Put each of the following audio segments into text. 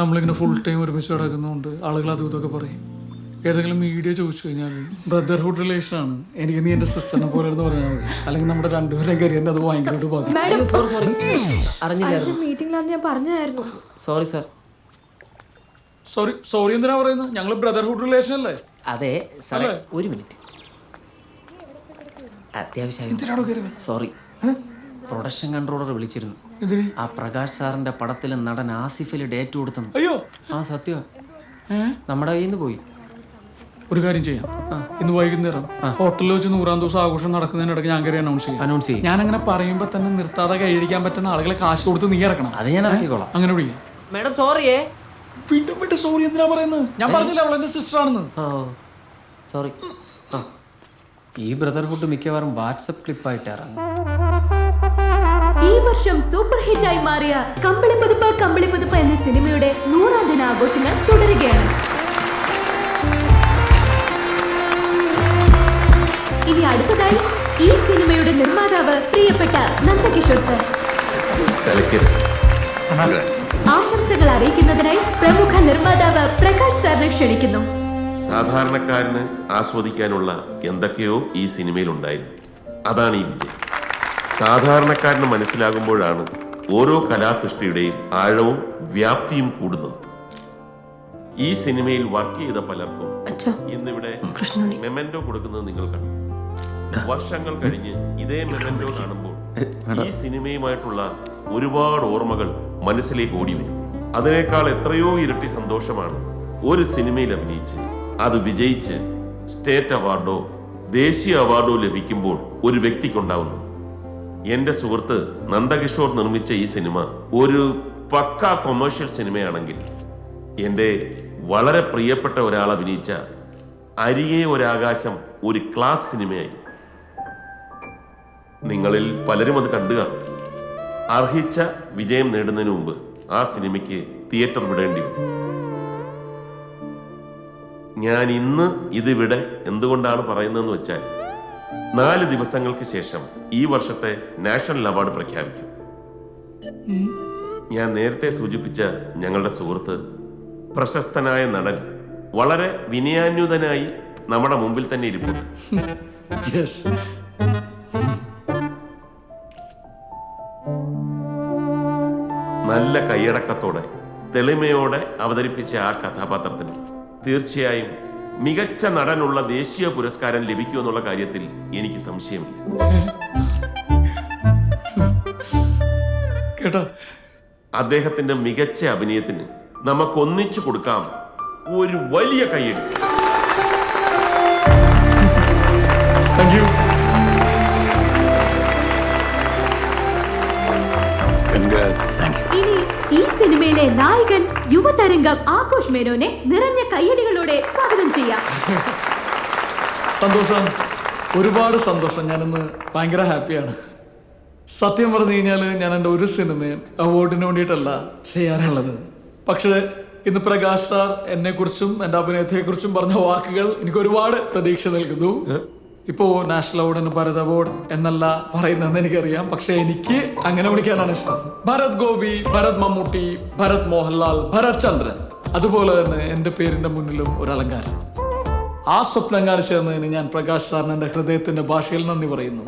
നമ്മളിങ്ങനെ full time ഒരുമിച്ച് കിടക്കുന്നതുകൊണ്ട് ആളുകൾ അതും ഇതൊക്കെ പറയും. ഏതെങ്കിലും മീഡിയ ചോദിച്ചു കഴിഞ്ഞാൽ ബ്രദർഹുഡ് റിലേഷൻ ആണ്. എനിക്ക് നീ എന്റെ സിസ്റ്ററിനെ പോലെ എന്ന് പറഞ്ഞാൽ മതി. അല്ലെങ്കിൽ നമ്മുടെ രണ്ടുപേരും കരിയർ അത് ഭയങ്കരമായിട്ട് ബാധിക്കും. ഞാൻ പറഞ്ഞായിരുന്നു. സോറി സാർ സോറി സോറി എന്തിനാ പറയുന്നത്? ഞങ്ങൾ ബ്രദർഹുഡ് റിലേഷൻ അല്ലേ? അതെ സാറേ ഒരു മിനിറ്റ് അത്യാവശ്യം സോറി പ്രൊഡക്ഷൻ കൺട്രോളർ വിളിച്ചിരുന്നു. എന്തിന്? ആ പ്രകാശ് സാറിന്റെ പടത്തിൽ നടൻ ആസിഫിൽ ഡേറ്റ് കൊടുത്തു അയ്യോ. ആ സത്യം. നമ്മുടെ കയ്യിൽ നിന്ന് പോയി. ഒരു കാര്യം ചെയ്യാം. ഇന്ന് വൈകുന്നേരം ഹോട്ടലിൽ വെച്ച് നൂറാം ദിവസം ആഘോഷം നടക്കുന്നതിനിടയ്ക്ക് ഞാൻ കയറി അനൗൺസ് ചെയ്യാം. അനൗൺസ് ചെയ്യും. ഞാൻ അങ്ങനെ പറയുമ്പോൾ തന്നെ നിർത്താതെ കൈയടിക്കാൻ പറ്റുന്ന ആളുകളെ കാശ് കൊടുത്ത് നീ ഇറക്കണം. അത് ഞാൻ ഇറക്കിക്കോളാം. അങ്ങനെ വിളിക്കാം. മാഡം സോറിയേ വീണ്ടും വീണ്ടും സോറി എന്തിനാ പറയുന്നത്? ഞാൻ പറഞ്ഞില്ല അവൾ എന്റെ സിസ്റ്റർ ആണെന്ന്? ഓ സോറി ഈ ബ്രദർഹുഡ് മിക്കവാറും വാട്സപ്പ് ക്ലിപ്പായിട്ട് ഇറങ്ങും. ഈ വർഷം സൂപ്പർ ഹിറ്റായി മാറിയ കമ്പിളി പുതുപ്പ് കമ്പിളി പുതുപ്പ് എന്ന സിനിമയുടെ നൂറാം ദിനാഘോഷങ്ങൾ തുടരുകയാണ്. ഇനി അടുത്തതായി ഈ സിനിമയുടെ നിർമ്മാതാവ് പ്രിയപ്പെട്ട നന്ദകിഷോർ സർ. ആശംസകൾ അറിയിക്കുന്നതിനായി പ്രമുഖ നിർമ്മാതാവ് പ്രകാശ് സാറിനെ ക്ഷണിക്കുന്നു. സാധാരണക്കാരന് ആസ്വദിക്കാനുള്ള എന്തൊക്കെയോ ഈ സിനിമയിൽ ഉണ്ടായിരുന്നു അതാണ് ഈ വിജയം. സാധാരണക്കാരന് മനസ്സിലാകുമ്പോഴാണ് ഓരോ കലാസൃഷ്ടിയുടെയും ആഴവും വ്യാപ്തിയും കൂടുന്നത്. ഈ സിനിമയിൽ വർക്ക് ചെയ്ത പലർക്കും ഇന്നിവിടെ മെമെന്റോ കൊടുക്കുന്നത് നിങ്ങൾ കണ്ടു. വർഷങ്ങൾ കഴിഞ്ഞ് ഇതേ മെമെന്റോ കാണുമ്പോൾ ഈ സിനിമയുമായിട്ടുള്ള ഒരുപാട് ഓർമ്മകൾ മനസ്സിലേക്ക് ഓടി വരും. അതിനേക്കാൾ എത്രയോ ഇരട്ടി സന്തോഷമാണ് ഒരു സിനിമയിൽ അഭിനയിച്ച് അത് വിജയിച്ച് സ്റ്റേറ്റ് അവാർഡോ ദേശീയ അവാർഡോ ലഭിക്കുമ്പോൾ ഒരു വ്യക്തിക്കുണ്ടാവുന്നത്. എന്റെ സുഹൃത്ത് നന്ദകിഷോർ നിർമ്മിച്ച ഈ സിനിമ ഒരു പക്ക കൊമേഴ്ഷ്യൽ സിനിമയാണെങ്കിൽ എന്റെ വളരെ പ്രിയപ്പെട്ട ഒരാൾ അഭിനയിച്ച അരികെ ഒരാകാശം ഒരു ക്ലാസ് സിനിമയായി. നിങ്ങളിൽ പലരും അത് കണ്ടു കാണും. അർഹിച്ച വിജയം നേടുന്നതിന് മുമ്പ് ആ സിനിമയ്ക്ക് തിയേറ്റർ വിടേണ്ടി വന്നു. ഞാൻ ഇന്ന് ഇതിവിടെ എന്തുകൊണ്ടാണ് പറയുന്നതെന്ന് വെച്ചാൽ നാല് ദിവസങ്ങൾക്ക് ശേഷം ഈ വർഷത്തെ നാഷണൽ അവാർഡ് പ്രഖ്യാപിക്കും. ഞാൻ നേരത്തെ സൂചിപ്പിച്ച ഞങ്ങളുടെ സുഹൃത്ത് പ്രശസ്തനായ നടൻ വളരെ വിനയാന്യുതനായി നമ്മുടെ മുമ്പിൽ തന്നെ ഇരിപ്പുണ്ട്. നല്ല കൈയടക്കത്തോടെ തെളിമയോടെ അവതരിപ്പിച്ച ആ കഥാപാത്രത്തിന് തീർച്ചയായും മികച്ച നടനുള്ള ദേശീയ പുരസ്കാരം ലഭിക്കൂ എന്നുള്ള കാര്യത്തിൽ എനിക്ക് സംശയമില്ല. കേട്ടോ? അദ്ദേഹത്തിന്റെ മികച്ച അഭിനയത്തിന് നമുക്ക് ഒന്നിച്ചു കൊടുക്കാം ഒരു വലിയ കൈയടി സിനിമയിലെ നായകൻ യുവതരംഗം ആഘോഷ് മേനോനെ നിറഞ്ഞ കയ്യടികളോടെ സ്വാഗതം ചെയ്യാം. സന്തോഷം. ഒരുപാട് സന്തോഷം. ഞാനിന്ന് ഭയങ്കര ഹാപ്പിയാണ്. സത്യം പറഞ്ഞു കഴിഞ്ഞാൽ ഞാൻ എന്റെ ഒരു സിനിമയും അവാർഡിന് വേണ്ടിയിട്ടല്ല ചെയ്യാറുള്ളത്. പക്ഷേ ഇന്ന് പ്രകാശ് സാർ എന്നെക്കുറിച്ചും എന്റെ അഭിനയത്തെക്കുറിച്ചും പറഞ്ഞ വാക്കുകൾ എനിക്ക് ഒരുപാട് പ്രതീക്ഷ നൽകുന്നു. ഇപ്പോ നാഷണൽ അവാർഡ് ഭരത് അവാർഡ് എന്നല്ല പറയുന്നതെന്ന് എനിക്കറിയാം. പക്ഷെ എനിക്ക് അങ്ങനെ വിളിക്കാനാണ് ഇഷ്ടം. ഭരത് ഗോപി ഭരത് മമ്മൂട്ടി ഭരത് മോഹൻലാൽ ഭരത് ചന്ദ്രൻ അതുപോലെ തന്നെ എന്റെ പേരിന്റെ മുന്നിലും ഒരു അലങ്കാരം. ആ സ്വപ്നം കാണിച്ചു തന്നതിന് ഞാൻ പ്രകാശ് സാറിന് എന്റെ ഹൃദയത്തിന്റെ ഭാഷയിൽ നന്ദി പറയുന്നു.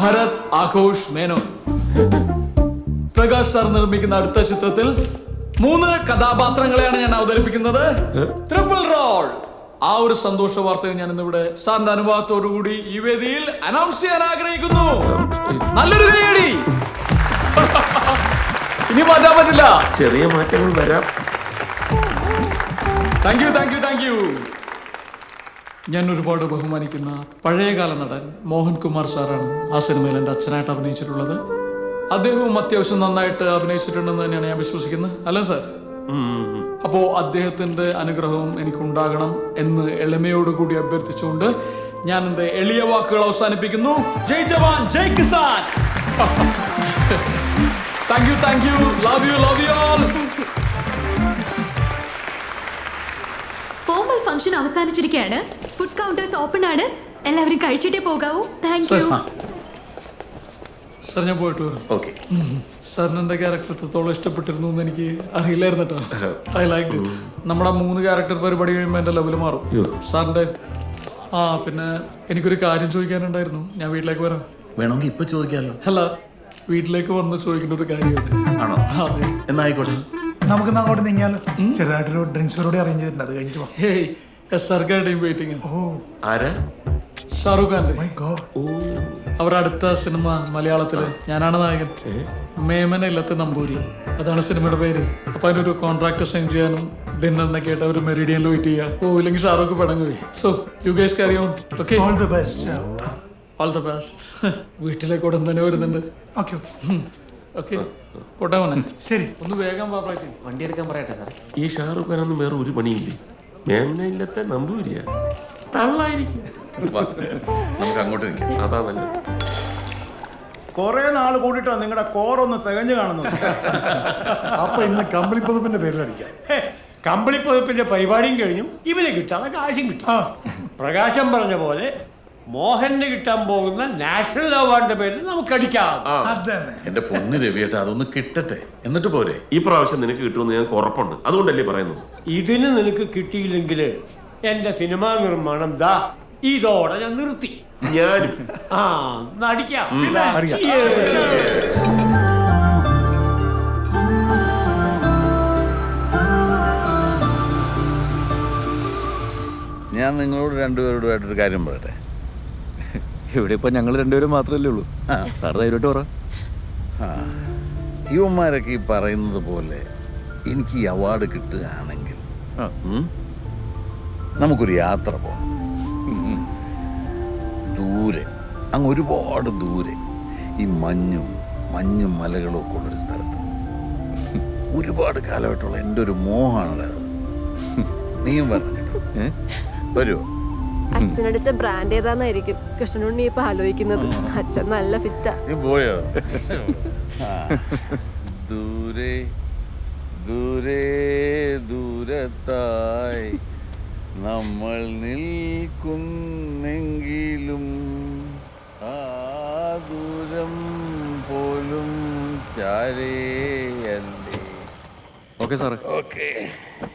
ഭരത് ആഘോഷ് മേനോൻ. പ്രകാശ് സാർ നിർമ്മിക്കുന്ന അടുത്ത ചിത്രത്തിൽ മൂന്ന് കഥാപാത്രങ്ങളെയാണ് ഞാൻ അവതരിപ്പിക്കുന്നത്. ട്രിപ്പിൾ റോൾ ആ ഒരു സന്തോഷ വാർത്തയും ഞാൻ ഇന്നിവിടെ സാറിന്റെ അനുഭവത്തോടു കൂടി ഈ വേദിയിൽ അനൗൺസ് ചെയ്യാൻ ആഗ്രഹിക്കുന്നു. നല്ലൊരു കൈയടി ഇനി മാറ്റാൻ പറ്റില്ല. ചെറിയ മാറ്റങ്ങൾ വരാം. Thank you thank you thank you ഞാൻ ഒരുപാട് ബഹുമാനിക്കുന്ന പഴയകാല നടൻ മോഹൻകുമാർ സാറാണ് ആ സിനിമയിൽ എന്റെ അച്ഛനായിട്ട് അഭിനയിച്ചിട്ടുള്ളത്. അദ്ദേഹവും അത്യാവശ്യം നന്നായിട്ട് അഭിനയിച്ചിട്ടുണ്ടെന്ന് തന്നെയാണ് ഞാൻ വിശ്വസിക്കുന്നത്. അല്ലേ സാർ? അപ്പോ അദ്ദേഹത്തിന്റെ അനുഗ്രഹവും എനിക്കുണ്ടാകണം എന്ന് എളിമയോടുകൂടി അഭ്യർത്ഥിച്ചുകൊണ്ട് ഞാൻ എന്റെ എളിയ വാക്കുകൾ അവസാനിപ്പിക്കുന്നു. ജയ് ജവാൻ ജയ് Kisan. Thank you thank you love you love you all formal function അവസാനിച്ചിരിക്കുകയാണ്. Food counters open ആണ്. എല്ലാവരും കഴിച്ചിട്ടേ പോകാവൂ. താങ്ക് യു സാർ ഞാൻ പോയിട്ട് വരാം. ഓക്കെ. സാറിന് എന്റെ ക്യാരക്ടർ എത്രത്തോളം ഇഷ്ടപ്പെട്ടിരുന്നു എന്ന് എനിക്ക് അറിയില്ലായിരുന്നു കേട്ടോ. ഐ ലൈക്ക് ഇറ്റ് നമ്മുടെ ആ മൂന്ന് ക്യാരക്ടർ പരിപാടി കഴിയുമ്പോൾ എന്റെ ലെവൽ മാറും. സാറിന്റെ ആ പിന്നെ എനിക്കൊരു കാര്യം ചോദിക്കാനുണ്ടായിരുന്നു. ഞാൻ വീട്ടിലേക്ക് വരാം. വേണമെങ്കിൽ ഇപ്പൊ ചോദിക്കാമല്ലോ അല്ല വീട്ടിലേക്ക് വന്ന് ചോദിക്കേണ്ട ഒരു കാര്യം ആണോ? അതെ. എന്നായിക്കോട്ടെ. നമുക്ക് അങ്ങോട്ട് നീങ്ങിയാലോ? ചെറുതായിട്ടൊരു ഡ്രിങ്ക്സ് കൂടെ അറേഞ്ച് ചെയ്തിട്ടുണ്ട്. അത് കഴിഞ്ഞിട്ട് ഹേയ് എസ് ആർ കെയുടെയും വെയിറ്റിംഗ് ഓ. ആരാ? ഷാറൂഖ് ഖാന്റെ മൈ ഗോഡ് അവരുടെ അടുത്ത സിനിമ മലയാളത്തിൽ ഞാനാണ് നായകൻ. മേമന ഇല്ലത്തെ നമ്പൂരി. അതാണ് സിനിമയുടെ പേര്. അപ്പൊ അതിനൊരു കോൺട്രാക്ട് സൈൻ ചെയ്യാനും ഡിന്നറിനൊക്കെ ആയിട്ട് ഒരു മെറിഡിയനിൽ വെയിറ്റ് ചെയ്യുക പോയില്ലെങ്കിൽ Shahrukh പടങ്ങുവേ. So you guys carry on okay all the best all the best വീട്ടിലേക്ക് ഉടൻ തന്നെ വരുന്നുണ്ട്. ഓക്കെ ഓക്കെ പോട്ടെ മോനെ. ശരി. ഒന്ന് വേഗം വണ്ടി എടുക്കാൻ പറയട്ടെ സാർ ഈ ഷാറുഖ് ഖാനൊന്നും വേറെ ഒരു പണിയില്ലേ? മേമനയില്ലത്തെ നമ്പൂരിയ. തള്ളായിരിക്കും. നമുക്ക് അങ്ങോട്ട് നിൽക്കാം. അതാ നല്ലത്. കുറെ നാൾ കൂടിയിട്ടാ നിങ്ങളുടെ കോറൊന്ന് തികഞ്ഞു കാണുന്നത്. അപ്പൊ ഇന്ന് കമ്പിളി പുതുപ്പിന്റെ പേരിലടിക്കാം കമ്പിളിപ്പതിപ്പിന്റെ പരിപാടിയും കഴിഞ്ഞു. ഇവന് കിട്ടാനുള്ള കാശും കിട്ടും. പ്രകാശം പറഞ്ഞ പോലെ മോഹന് കിട്ടാൻ പോകുന്ന നാഷണൽ അവാർഡിന്റെ പേരിൽ നമുക്ക് അടിക്കാം അത് തന്നെ എന്റെ പൊന്ന് രവിയേട്ട അതൊന്ന് കിട്ടട്ടെ. എന്നിട്ട് പോരെ. ഈ പ്രാവശ്യം നിനക്ക് കിട്ടുമെന്ന് ഞാൻ ഉറപ്പുണ്ട്. അതുകൊണ്ടല്ലേ പറയുന്നു ഇതിന് നിനക്ക് കിട്ടിയില്ലെങ്കിൽ എന്റെ സിനിമാ നിർമ്മാണം ദാ ഇതോടെ ഞാൻ നിർത്തി. ഞാനും. ആ നടിക്കാം. അടിക്കാം. ഞാൻ നിങ്ങളോട് രണ്ടുപേരോടുമായിട്ടൊരു കാര്യം പറയട്ടെ? ഇവിടെ ഇപ്പൊ ഞങ്ങൾ രണ്ടുപേരും മാത്രമല്ലേ ഉള്ളൂ. സാർ ധൈര്യമായിട്ട് പറ. യുവന്മാരൊക്കെ ഈ പറയുന്നത് പോലെ എനിക്ക് ഈ അവാർഡ് കിട്ടുകയാണെങ്കിൽ നമുക്കൊരു യാത്ര പോകണം. ദൂരെ അങ്ങ് ഒരുപാട് ദൂരെ ഈ മഞ്ഞും മഞ്ഞും മലകളും ഒക്കെ ഉള്ളൊരു സ്ഥലത്ത്. ഒരുപാട് കാലമായിട്ടുള്ള എന്റെ ഒരു മോഹമാണ് നീയും പറഞ്ഞു വരുമോ അച്ഛനടിച്ച ബ്രാൻഡ് ഏതാന്നായിരിക്കും? കൃഷ്ണനുണ്ണി ഇപ്പൊ ആലോചിക്കുന്നത്. അച്ഛൻ നല്ല ഫിറ്റാ പോയോ. ദൂരെ ദൂരെ ദൂരത്തായി നമ്മൾ നിൽക്കുന്നെങ്കിലും ആ ദൂരം പോലും ചാരേ അല്ലേ ഓക്കെ സാറേ okay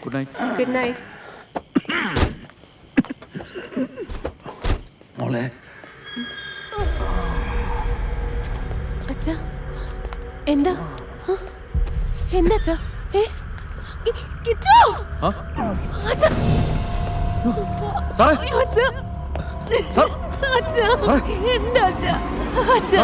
good night good night മോളെ അച്ഛ എന്താ? എന്താ അച്ഛാ ഏ കിച്ചു! അച്ഛാ! അയ്യോ, അച്ഛാ. അച്ഛാ, എന്താ അച്ഛാ? അച്ഛാ.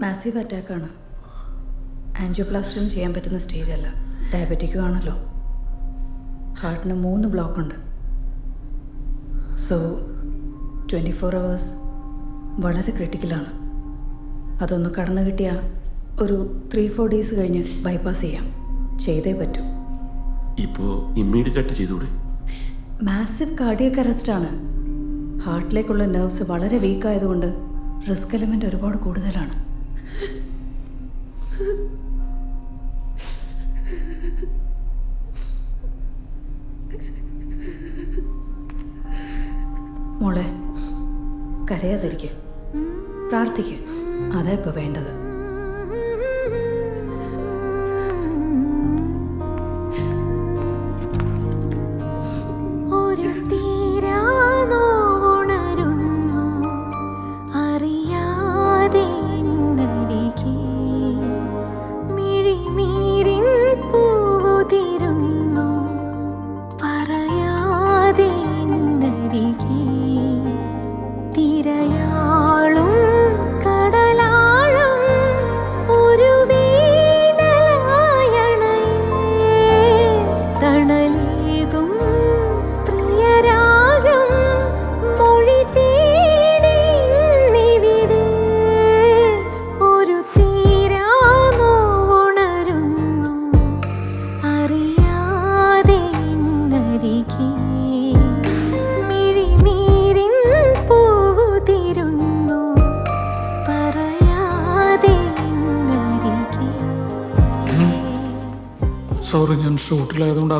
മാസീവ് അറ്റാക്കാണ് ആൻജിയോപ്ലാസ്റ്റിയും ചെയ്യാൻ പറ്റുന്ന സ്റ്റേജ് അല്ല. ഡയബറ്റിക്കും ആണല്ലോ. ഹാർട്ടിന് മൂന്ന് ബ്ലോക്ക് ഉണ്ട്. സോ ട്വന്റി ഫോർ അവേഴ്സ് വളരെ ക്രിട്ടിക്കലാണ് അതൊന്ന് കടന്നു കിട്ടിയാൽ ഒരു ത്രീ ഫോർ ഡേയ്സ് കഴിഞ്ഞ് ബൈപ്പാസ് ചെയ്യാം. ചെയ്തേ പറ്റൂ. ഇപ്പോൾ ഇമ്മീഡിയറ്റ് ചെയ്തൂടെ? മാസീവ് കാർഡിയക് അറസ്റ്റാണ് ഹാർട്ടിലേക്കുള്ള നെർവ്സ് വളരെ വീക്കായതുകൊണ്ട് റിസ്ക് എലമെന്റ് ഒരുപാട് കൂടുതലാണ്. മോളെ കരയാതിരിക്കുക പ്രാർത്ഥിക്കുക അതാ ഇപ്പോൾ വേണ്ടത്.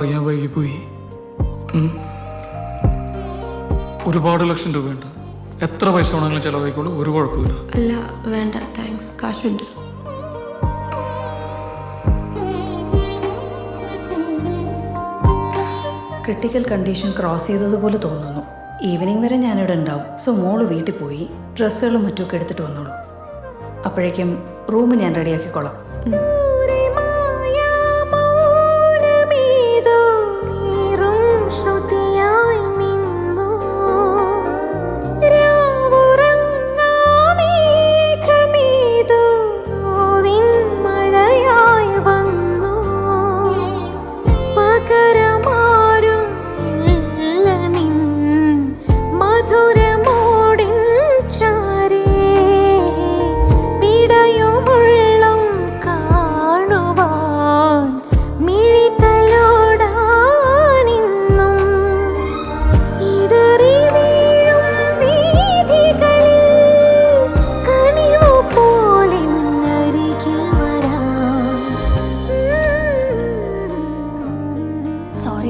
അറിയാൻ വൈകിപ്പോയി. ഒരുപാട് ലക്ഷം രൂപയുണ്ട്. എത്ര പൈസ വേണമെങ്കിലും ചെലവായിക്കോളൂ ഒരു കുഴപ്പമില്ല അല്ല വേണ്ട താങ്ക്സ് കാശുണ്ട്. ക്രിട്ടിക്കൽ കണ്ടീഷൻ ക്രോസ് ചെയ്തതുപോലെ തോന്നുന്നു. ഈവനിങ് വരെ ഞാനിവിടെ ഉണ്ടാവും. സോ മോൾ വീട്ടിൽ പോയി ഡ്രസ്സുകളും മറ്റുമൊക്കെ എടുത്തിട്ട് വന്നോളൂ. അപ്പോഴേക്കും റൂം ഞാൻ റെഡിയാക്കിക്കോളാം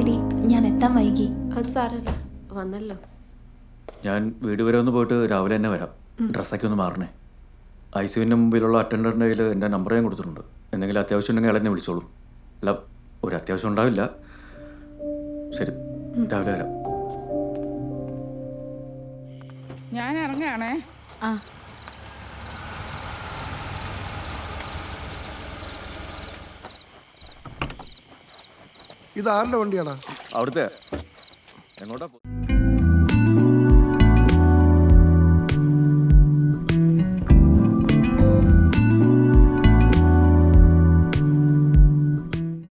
സോറി ഞാൻ എത്താൻ വൈകി. അത് സാരല്ല. വന്നല്ലോ. ഞാൻ വീട് വരെ ഒന്ന് പോയിട്ട് രാവിലെ തന്നെ വരാം. ഡ്രസ്സൊക്കെ ഒന്ന് മാറണേ. ഐ സിയുവിന്റെ മുമ്പിലുള്ള അറ്റൻഡറിന്റെ കയ്യിൽ എന്റെ നമ്പർ ഞാൻ കൊടുത്തിട്ടുണ്ട്. എന്തെങ്കിലും അത്യാവശ്യം ഉണ്ടെങ്കിൽ അയാൾ എന്നെ വിളിച്ചോളും. അല്ല ഒരു അത്യാവശ്യം ഉണ്ടാവില്ല. ശരി രാവിലെ വരാം. ഞാൻ ഇറങ്ങുകയാണേ. ആ. ഇത് ആരുടെ വണ്ടിയാടാ? അവിടുത്തെ. എങ്ങോട്ടാ